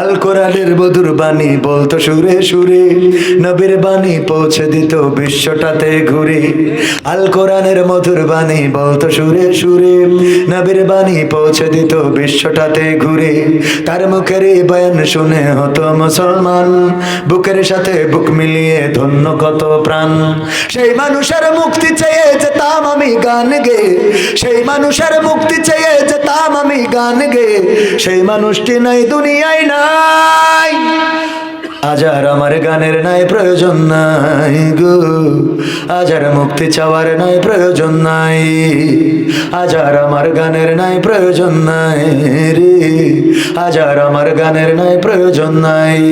আল কোরআনের মধুর বাণী বলতো সুরে সুরে, নবীর বাণী পৌঁছে দিত বিশ্বটাতে ঘুরে। আল কোরআনের মধুর বাণী বলতো সুরে সুরে, নবীর বাণী পৌঁছে দিত বিশ্বটাতে ঘুরে। তার মুখের এই বয়ান শুনে হতো মুসলমান, বুকের সাথে বুক মিলিয়ে ধন্য কত প্রাণ। সেই মানুষের মুক্তি চেয়ে যেতাম আমি গান গে, সেই মানুষের মুক্তি চেয়ে গান গে। সেই মানুষটি নাই, দুনিয়ায় নাই। আজ আর আমার গানের নাই প্রয়োজন নাই গো। আজ আর মুক্তি চাওয়ার নাই প্রয়োজন নাই। আজ আর আমার গানের নাই প্রয়োজন নাই রে। আজ আর আমার গানের নাই প্রয়োজন নাই।